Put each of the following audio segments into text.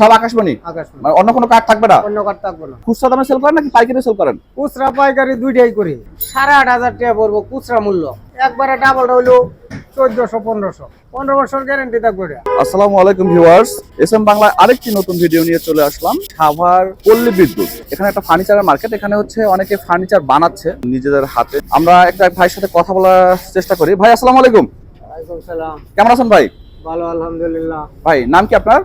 সব আকাশবাণী? মানে অন্য কোনো কার্ড থাকবে না? অন্য কার্ড থাকব না। খুচরা দামে সেল করেন নাকি পাইকারি সেল করেন? খুচরা পাইকারি দুইটাই করি। সাড়ে আট হাজার টাকা পড়ব খুচরা মূল্য। একবারে ডাবল হইল চোদ্দশো পনেরোশো। পনেরো বছর গ্যারেন্টি থাকবে আসসালামু আলাইকুম ভিউয়ার্স। এস এম বাংলায় আরেকটি নতুন ভিডিও নিয়ে চলে আসলাম। সাভার পল্লী বিদ্যুৎ। এখানে একটা ফার্নিচারের মার্কেট এখানে হচ্ছে অনেকে ফার্নিচার বানাচ্ছে নিজেদের হাতে। আমরা একটা ভাইয়ের সাথে কথা বলার চেষ্টা করি। ভাই আসসালামু আলাইকুম। ওয়ালাইকুম সালাম। কেমন আছেন ভাই? ভালো আলহামদুলিল্লাহ। ভাই নাম কি আপনার?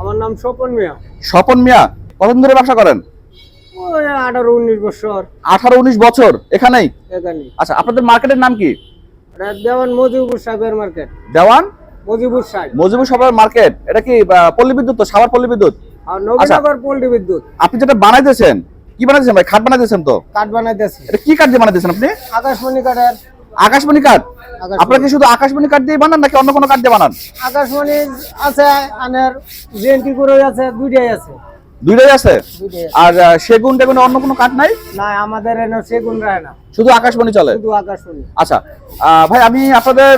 আমার নাম স্বপন মিয়া। স্বপন মিয়া কতদিন ধরে ব্যবসা করেন? আঠারো উনিশ বছর। আঠারো উনিশ বছর এখানেই? এখানে আচ্ছা আপনাদের মার্কেটের নাম কি? দেওয়ান মজিবুর সাহেবের মার্কেট। দেওয়ান? মজিবুর সাহেব। মজিবুর সবার মার্কেট এটা কি পল্লী বিদ্যুৎ তো সাভার পল্লী বিদ্যুৎ? আর নবীনগর পল্লী বিদ্যুৎ। আপনি যেটা বানাইতেছেন কি বানাইতেছেন ভাই? খাট বানাইতেছেন তো? কাঠ বানাইতেছি। এটা কি কাঠ দিয়ে বানাইতেছেন আপনি? আকাশমণি কাঠের। আকাশমণি কাঠ আপনার কি শুধু আকাশমণি কাঠ দিয়ে বানান নাকি অন্য কোনো কাঠ দিয়ে বানান? আকাশমণি আছে আনের জেন্টি করে আছে দুইটাই আছে। দুইটাই আছে। আর সেগুন টেগুন অন্য কোনো কাঠ নাই? না আমাদের এনে সেগুন রায় না। শুধু আকাশমণি চলে? শুধু আচ্ছা ভাই আমি আপনাদের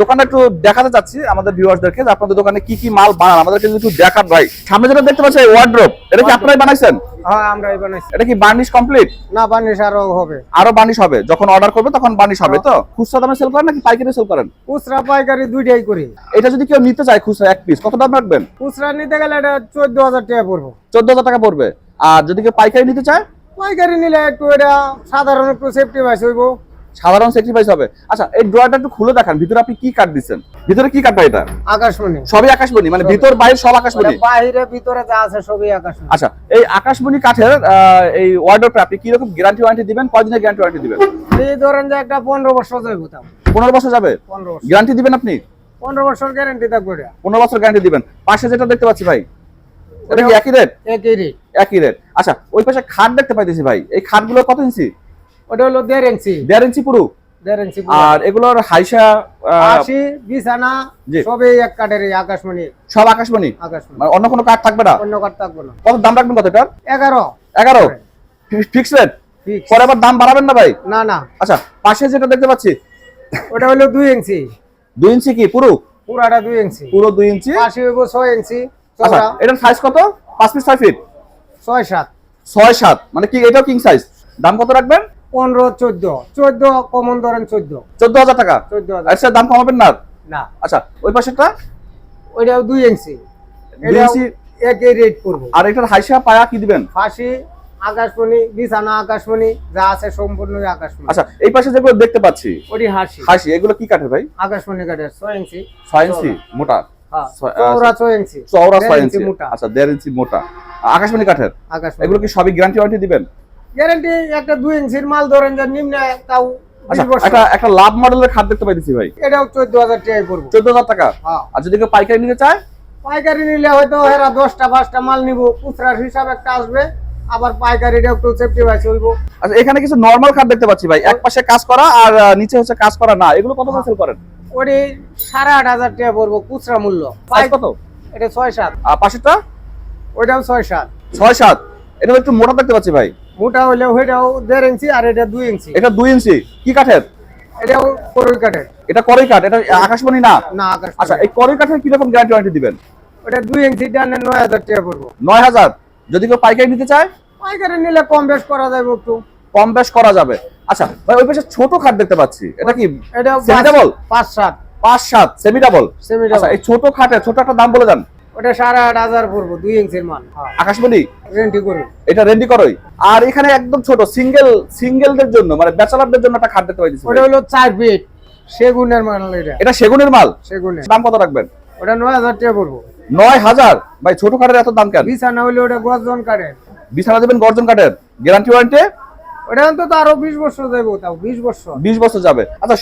দোকানটা একটু দেখাতে চাচ্ছি আমাদের ভিউয়ার্সদেরকে যে আপনাদের দোকানে কি কি মাল বানান আমাদেরকে একটু দেখান ভাই। সামনে যেটা দেখতে পাচ্ছি ওয়ার্ড্রোপ এটা কি আপনারাই বানাইছেন? হ্যাঁ আমরা বানাইছি। এটা কি বার্নিশ কমপ্লিট না বানিশ আরও হবে। আরও বার্নিশ হবে যখন অর্ডার করবে তখন বার্নিশ হবে তো? খুচরা দামে সেল করেন নাকি পাইকারি সেল করেন? খুচরা পাইকারি দুইটাই করি। এটা যদি কেউ নিতে চায় খুচরা এক পিস কত দাম রাখবেন? খুচরা নিতে গেলে এটা চোদ্দ হাজার টাকা পড়ব। চোদ্দ হাজার টাকা পড়বে। আর যদি কেউ পাইকারি নিতে চায়? পাইকারি নিলে একটু এটা সাধারণ একটু সেফটি বাইস হইব। সাধারণ স্যাক্রিফাইস হবে। আচ্ছা এই ড্রয়ারটা একটু খুলে দেখান ভিতরে আপনি কি কাঠ দিচ্ছেন? ভিতরে কি ভাই এটা? আকাশমণি। সবই আকাশমণি মানে ভিতর বাইরে সব আকাশমণি? ওটা বাইরে ভিতরে যা আছে সবই আকাশমণি। আচ্ছা এই আকাশমণি কাঠের এই ওয়ার্ডরোপে আপনি কি রকম গ্যারান্টি ওয়ারেন্টি দিবেন? কয়দিনের গ্যারান্টি ওয়ারেন্টি দিবেন? এই ধরেন যে একটা পনেরো বছর যাইব তাও। পনেরো বছর যাবে? পনেরো বছর। গ্যারান্টি দিবেন আপনি? পনেরো বছর গ্যারেন্টি থাকবে এটা। পনেরো বছর গ্যারান্টি দিবেন। পাশে যেটা দেখতে পাচ্ছি ভাই এটা কি একই রেট একই রেট একই রেট আচ্ছা ওই পাশে খাট দেখতে পাইতেছি ভাই। এই খাটগুলো কত ইঞ্চি ওটা হলো দেড় ইঞ্চি দেড় ইঞ্চি পুরো। আর এগুলোর হাইসা আশি বিছানা সবই এক কাঠের আকাশমণি। সব আকাশমণি? আকাশমণি। মানে অন্য কোনো কাঠ থাকবে না? অন্য কাঠ থাকবে না। কত দাম রাখবেন কত এটার? এগারো। এগারো? Fix rate. পরে আবার দাম বাড়াবেন না ভাই? না না। আচ্ছা পাশে যেটা দেখতে পাচ্ছি ওটা হলো দুই ইঞ্চি দুই ইঞ্চি কি? পুরো? পুরাটা দুই ইঞ্চি পুরো দুই ইঞ্চি পাশে হইব ছয় ইঞ্চি আচ্ছা এটার সাইজ কত? পাঁচ ফিট ছয় ফিট ছয় সাত। ছয় সাত। মানে কি এটাও কিং সাইজ দাম কত রাখবেন? পনেরো চোদ্দ। চোদ্দ কমন ধরেন চোদ্দ। চোদ্দ হাজার টাকা। চোদ্দ হাজার। আচ্ছা দাম কমাবেন না? না। আচ্ছা ওই পাশেরটা? ওইটাও দুই ইঞ্চি ইঞ্চি একই রেট করব। আর এটার হাইসা পায়া কি দিবেন? ফাঁসি আকাশমণি বিছানা আকাশমণি যা আছে সম্পূর্ণ আকাশমণি। আচ্ছা এই পাশে যেগুলো দেখতে পাচ্ছি ওটি হাসি। হাসি এগুলো কি কাঠের ভাই? আকাশমণি কাঠের ছয় ইঞ্চি ছয় ইঞ্চি মোটা। চওড়া ছয় ইঞ্চি। চওড়া দেড় ইঞ্চি ইঞ্চি। আচ্ছা দেড় ইঞ্চি মোটা। আকাশমণি কাঠের। আকাশমণি। এগুলো কি সবই গ্যারান্টি ওয়ারেন্টি দিবেন? গ্যারান্টি একটা দুই ইঞ্চির মাল ধরেন যে নিম্নে তাও আচ্ছা বিশ বছর। একটা একটা লাভ মডেলের খাট দেখতে পাইতেছি ভাই। এটাও চোদ্দ হাজার টাকায় পড়ব। চোদ্দ টাকা? হ্যাঁ। আর যদি কেউ পাইকারি নিতে চায়? পাইকারি নিলে হয়তো এরা দশটা পাঁচটা মাল নিব। খুচরার হিসাব একটা আসবে। আবার পাইকারিটা একটু সেফটি আচ্ছা এখানে কিছু নরমাল খাট দেখতে পাচ্ছি ভাই। এক পাশে কাজ করা আর নিচে হচ্ছে কাজ করা না। এগুলো কত সেল করেন? ওটি সাড়ে আট হাজার টাকা পড়ব খুচরা মূল্য। কত? এটা ছয় সাত। আর পাশেরটা? ওইটাও ছয় সাত। ছয় সাত। এটা একটু মোটা দেখতে পাচ্ছি ভাই। মোটা হইলে ওইটাও দেড় ইঞ্চি আর এটা দুই ইঞ্চি। এটা দুই ইঞ্চি। কি কাঠের? এটাও করই কাঠের। এটা করই কাঠ এটা আকাশমণি না? না আকাশ আচ্ছা এই করই কাঠের কীরকম গ্যারান্টি ওয়ারেন্টি দিবেন? ওটা দুই ইঞ্চি ডানে নয় হাজার টাকা পড়ব। নয় হাজার। যদি কেউ পাইকারি নিতে চায়? পাইকারি নিলে কম বেশ করা যাবে একটু। কম বেশ করা যাবে। আচ্ছা ভাই ওই পাশে ছোট খাট দেখতে পাচ্ছি। এটা কি এটা Semi double? পাঁচ সাত। পাঁচ সাত সেমি ডাবল সেমি আচ্ছা এই ছোট খাটে ছোট একটা দাম বলে দেন। ওটা সাড়ে আট হাজার পড়ব দুই ইঞ্চির মাল হ্যাঁ। আকাশমণি? রেন্টি করুন। এটা করোই। আর এখানে একদম ছোট সিঙ্গেল সিঙ্গেলদের জন্য মানে ব্যাচেলারদের জন্য একটা খাট দেখতে পাইছি ওটা হলো চার ফিট সেগুনের মাল এটা। এটা সেগুনের মাল? সেগুনের। দাম কত রাখবেন? ওটা নয় হাজার টাকা পড়ব। নয় হাজার? ভাই ছোট খাটের এত দাম কেন? বিছানা হইলে ওটা গজন কাঠের। বিছানা দেবেন গর্জন কাঠের? গ্যারান্টি ওয়ারেন্টি ওটা অন্তত আরও বিশ বছর তাও বছর। বিশ বছর যাবে। আচ্ছা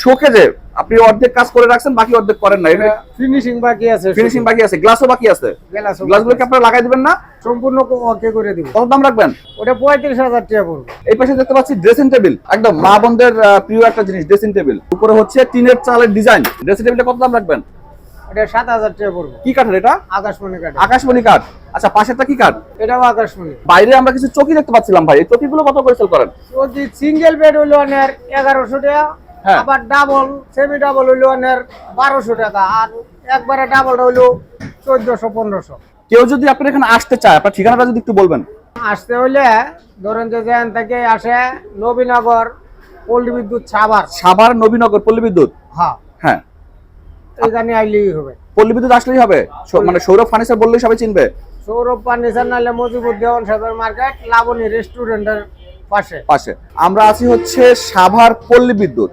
আপনি অর্ধেক কাজ করে রাখছেন বাকি অর্ধেক করেন না এটা ফিনিশিং বাকি আছে ফিনিশিং বাকি আছে গ্লাসও বাকি আছে। গ্লাস গ্লাসগুলো কি আপনারা লাগাই দিবেন না? সম্পূর্ণ ওকে করে দিব। কত দাম রাখবেন? ওটা পঁয়ত্রিশ হাজার টাকা পড়বে। এই পাশে দেখতে পাচ্ছি ড্রেসিং টেবিল একদম মা বোনদের প্রিয় একটা জিনিস ড্রেসিং টেবিল উপরে হচ্ছে টিনের চালের ডিজাইন ড্রেসিং টেবিলটা কত দাম রাখবেন? এটা সাত হাজার টাকা পড়বে। কি কাঠের এটা? আকাশমণি কাঠের। আকাশমণি কাঠ। আচ্ছা পাশেরটা কি কাঠ? এটাও আকাশমণি। বাইরে আমরা কিছু চকি দেখতে পাচ্ছিলাম ভাই। এই চকিগুলো কত করে সেল করেন? যদি সিঙ্গেল বেড হইল অনের এগারোশো টাকা হ্যাঁ। আবার ডাবল সেমি ডাবল হইল অনের বারোশো টাকা আর একবারে ডাবল হইল চোদ্দশো পনেরোশো। কেউ যদি আপনার এখানে আসতে চায় আপনার ঠিকানাটা যদি একটু বলবেন। আসতে হইলে ধরেন যে যেখান থেকে আসে নবীনগর পল্লী বিদ্যুৎ সাভার। সাভার নবীনগর পল্লী বিদ্যুৎ? হ্যাঁ। হ্যাঁ। এখানে আইলেই হবে। পল্লী বিদ্যুৎ আসলেই হবে? মানে সৌরভ ফার্নিচার বললেই সবাই চিনবে? সৌরভ ফার্নিচার নাহলে মজিবুদ্দিন সাহেবের মার্কেট লাবণী রেস্টুরেন্টের পাশে। পাশে। আমরা আছি হচ্ছে সাভার পল্লী বিদ্যুৎ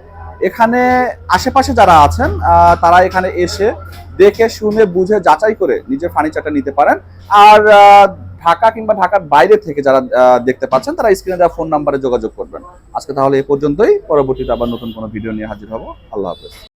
এখানে আশেপাশে যারা আছেন তারা এখানে এসে দেখে শুনে বুঝে যাচাই করে নিজের ফার্নিচারটা নিতে পারেন। আর ঢাকা কিংবা ঢাকার বাইরে থেকে যারা দেখতে পাচ্ছেন তারা স্ক্রিনে দেওয়া ফোন নাম্বারে যোগাযোগ করবেন। আজকে তাহলে এই পর্যন্তই। পরবর্তীতে আবার নতুন কোনো ভিডিও নিয়ে হাজির হব। আল্লাহ হাফেজ।